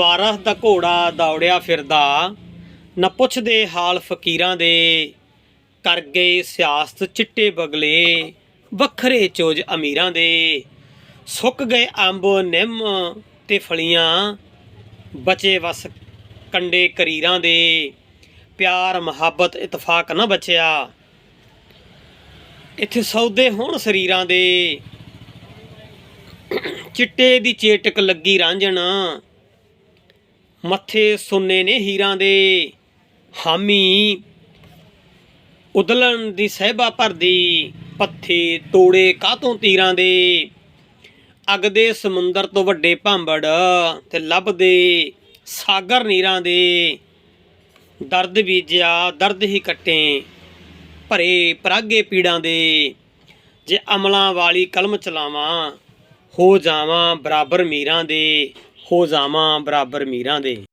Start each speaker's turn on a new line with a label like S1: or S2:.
S1: ਵਾਰਸ ਦਾ ਘੋੜਾ ਦੌੜਿਆ ਫਿਰਦਾ, ਨਾ ਪੁੱਛਦੇ ਹਾਲ ਫਕੀਰਾਂ ਦੇ, ਕਰ ਗਏ ਸਿਆਸਤ ਚਿੱਟੇ ਬਗਲੇ, ਵੱਖਰੇ ਚੋਜ ਅਮੀਰਾਂ ਦੇ। ਸੁੱਕ ਗਏ ਅੰਬ, ਨਿੰਮ ਤੇ ਫਲੀਆਂ, ਬਚੇ ਵਸ ਕੰਡੇ ਕਰੀਰਾਂ ਦੇ। ਪਿਆਰ, ਮੁਹੱਬਤ, ਇਤਫਾਕ ਨਾ ਬਚਿਆ। ਇੱਥੇ ਸੌਦੇ ਹੋਣ ਸਰੀਰਾਂ ਦੇ। ਚਿੱਟੇ ਦੀ ਚੇਟਕ ਲੱਗੀ ਰਾਂਝਣ ਮੱਥੇ ਸੁੰਨੇ ਨੇ ਹੀਰਾਂ ਦੇ। ਹਾਮੀ ਉਦਲਣ ਦੀ ਸਹਿਬਾ ਭਰਦੀ, ਪੱਥੇ ਤੋੜੇ ਕਾਤੋਂ ਤੀਰਾਂ ਦੇ। ਅਗ ਦੇ ਸਮੁੰਦਰ ਤੋਂ ਵੱਡੇ ਭਾਂਬੜ ਤੇ ਲੱਭਦੇ ਸਾਗਰ ਨੀਰਾਂ ਦੇ। ਦਰਦ ਬੀਜਿਆ, ਦਰਦ ਹੀ ਕੱਟੇ ਭਰੇ ਪਰਾਗੇ ਪੀੜਾਂ ਦੇ। ਜੇ ਅਮਲਾਂ ਵਾਲੀ ਕਲਮ ਚਲਾਵਾਂ, ਹੋ ਜਾਵਾਂ ਬਰਾਬਰ ਮੀਰਾਂ ਦੇ। ਹੋ ਜਾਵਾਂ ਬਰਾਬਰ ਮੀਰਾਂ ਦੇ।